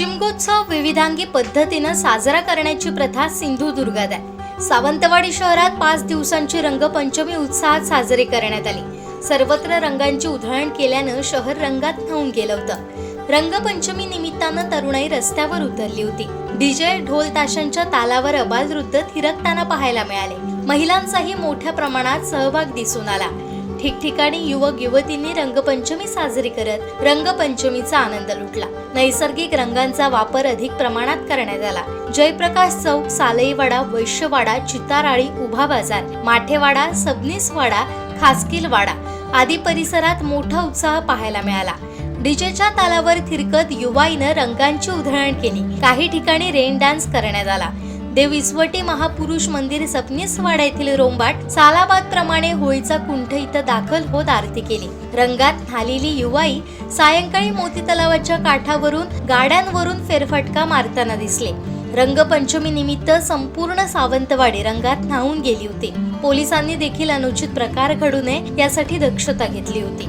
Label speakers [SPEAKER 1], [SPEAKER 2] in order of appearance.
[SPEAKER 1] शिमगोत्सव विविधांगी पद्धतीनं साजरा करण्याची प्रथा सिंधुदुर्गात आहे. सावंतवाडी शहरात पाच दिवसांची रंगपंचमी उत्साहात साजरी करण्यात आली. सर्वत्र रंगांची उधळण केल्यानं शहर रंगात न्हाऊन गेलं होतं. रंगपंचमी निमित्तानं तरुणाई रस्त्यावर उतरली होती. डीजे ढोल ताशांच्या तालावर अबाल नृत्य थिरकताना पाहायला मिळाले. महिलांचाही मोठ्या प्रमाणात सहभाग दिसून आला. ठिकठिकाणी युवक युवतींनी रंगपंचमी साजरी करत रंगपंचमीचा आनंद लुटला. नैसर्गिक रंगांचा वापर अधिक प्रमाणात करण्यात आला. जयप्रकाश चौक सालईवाडा वैश्यवाडा चिताराळी उभा बाजार माठेवाडा सबनीसवाडा खासकीलवाडा आदी परिसरात मोठा उत्साह पाहायला मिळाला. डीजेच्या तालावर थिरकत युवाईनं रंगांची उधळण केली. काही ठिकाणी रेन डान्स करण्यात आला. देव इसवटी महापुरुष मंदिर सपनीसवाडा येथील रोंबाट सालाबाद प्रमाणे होळीचा कुंठ इथं दाखल होत आरती केली. रंगात न्हालेली युवाई सायंकाळी मोती तलावाच्या काठावरून गाड्यांवरून फेरफटका मारताना दिसले. रंगपंचमी निमित्त संपूर्ण सावंतवाडी रंगात न्हावून गेली होती. पोलिसांनी देखील अनुचित प्रकार घडू नये यासाठी दक्षता घेतली होती.